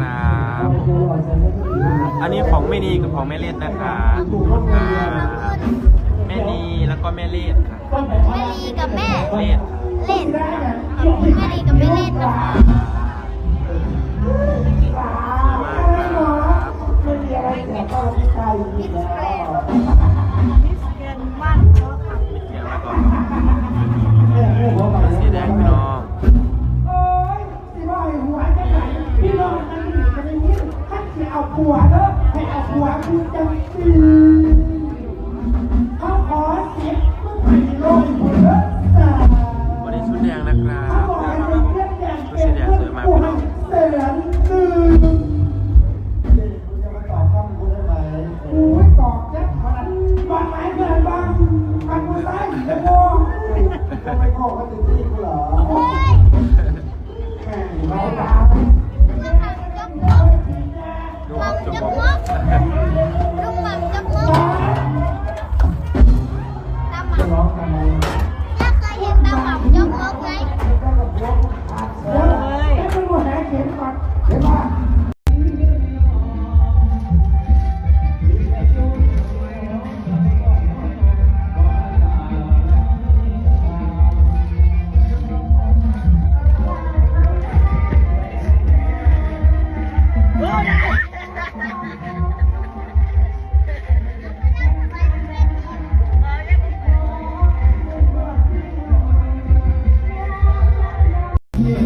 นะครับ อันนี้ของแม่นีกับของแม่เล็ดนะคะอ่าแม่นีแล้วก็แม่เล็ดค่ะแม่ลีกับแม่เล็ดเล่นขอบคุณแม่ลีกับแม่เล่นนะคะ ผัวเด้อให้เอาผัวคุณจังสีเขาขอเสียมึงไปโลกผัวเด้อจ้าวันนี้ชุดแดงนะครับเขาบอกให้มึงเรียกแดงเป็นเพื่อนผัวแสนหนึ่งคุณจะมาตอบคำคุณได้ไหมโอ้ยตอกแจ๊คขนาดบ้านไหนเพื่อนบ้างอันกูใต้เดี๋ยวโง่ทำไมโคกเขาติดที่กูเหรอเฮ้ยแม่งเราด่ นี่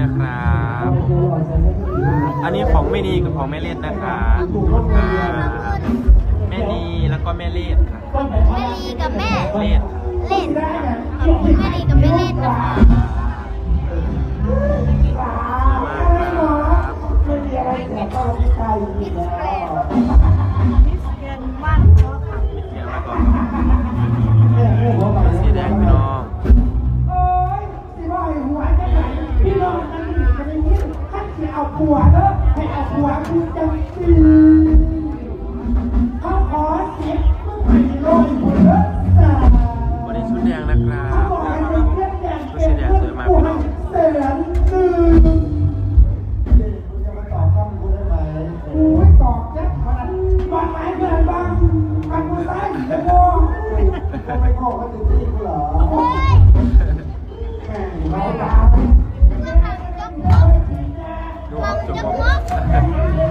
นะครับ อันนี้ของแม่นีกับของแม่เล็ดนะคะอ่าแม่นีแล้วก็แม่เล็ดค่ะแม่ลีกับแม่เล็ดเล่นขอบคุณแม่ลีกับแม่เล่นนะคะ ม่ใช่อีกแล้วมิสแกนบ้านเขาค่ะไม่เกี่ยวมาก่อนครับสีแดงพี่น้องโอ้ยสิว่าให้หัวจะไหนพี่น้องมันหนีกันอย่งนี้ถ้าสิเอาผัวเด้อให้เอาผัวคุณจังสีเขาขอเสียมึงไปโลกผัวเด้อวันนี้ชุดแดงนะครับ ใต้เดี๋ยวโง่ทำไมโคกเขาติดที่กูเหรอเฮ้ยแม่งเราด่าลุงหม่